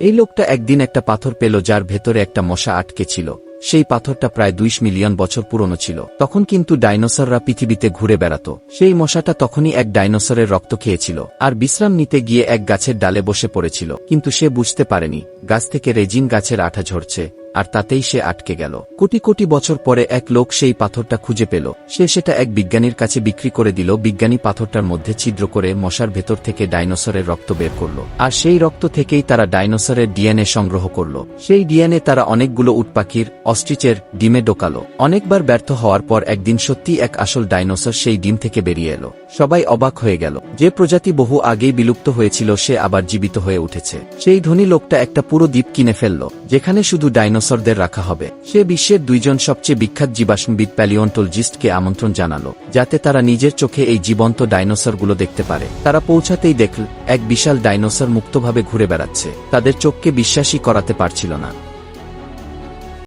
এই লোকটা একদিন একটা পাথর পেল যার ভেতরে একটা মশা আটকে ছিল। সেই পাথরটা প্রায় দুইশ মিলিয়ন বছর পুরনো ছিল। তখন কিন্তু ডাইনোসররা পৃথিবীতে ঘুরে বেড়াত। সেই মশাটা তখনই এক ডাইনোসরের রক্ত খেয়েছিল। আর বিশ্রাম নিতে গিয়ে এক গাছের ডালে বসে পড়েছিল। কিন্তু সে বুঝতে পারেনি, গাছ থেকে রেজিন গাছের আঠা ঝরছে। আর তাতেই সে আটকে গেল। কোটি কোটি বছর পরে এক লোক সেই পাথরটা খুঁজে পেল। সে সেটা এক বিজ্ঞানীর কাছে বিক্রি করে দিল। বিজ্ঞানী পাথরটার মধ্যে ছিদ্র করে মশার ভেতর থেকে ডাইনোসরের রক্ত বের করল। আর সেই রক্ত থেকেই তারা ডাইনোসরের ডিএনএ সংগ্রহ করল। সেই ডিএনএ তারা অনেকগুলো উটপাখির, অস্ট্রিচের ডিমে ডোকালো। অনেকবার ব্যর্থ হওয়ার পর একদিন সত্যি এক আসল ডাইনোসর সেই ডিম থেকে বেরিয়ে এলো। সবাই অবাক হয়ে গেল। যে প্রজাতি বহু আগেই বিলুপ্ত হয়েছিল সে আবার জীবিত হয়ে উঠেছে। সেই ধনী লোকটা একটা পুরো দ্বীপ কিনে ফেলল, যেখানে শুধু ডাইনোসরদের রাখা হবে। সে বিশ্বের দুইজন সবচেয়ে বিখ্যাত জীবাশ্মবিদ প্যালিওন্টোলজিস্টকে আমন্ত্রণ জানালো, যাতে তারা নিজের চোখে এই জীবন্ত ডাইনোসরগুলো দেখতে পারে। তারা পৌঁছাতেই দেখল, এক বিশাল ডাইনোসর মুক্তভাবে ঘুরে বেড়াচ্ছে। তাদের চোখকে বিশ্বাসী করাতে পারছিল না।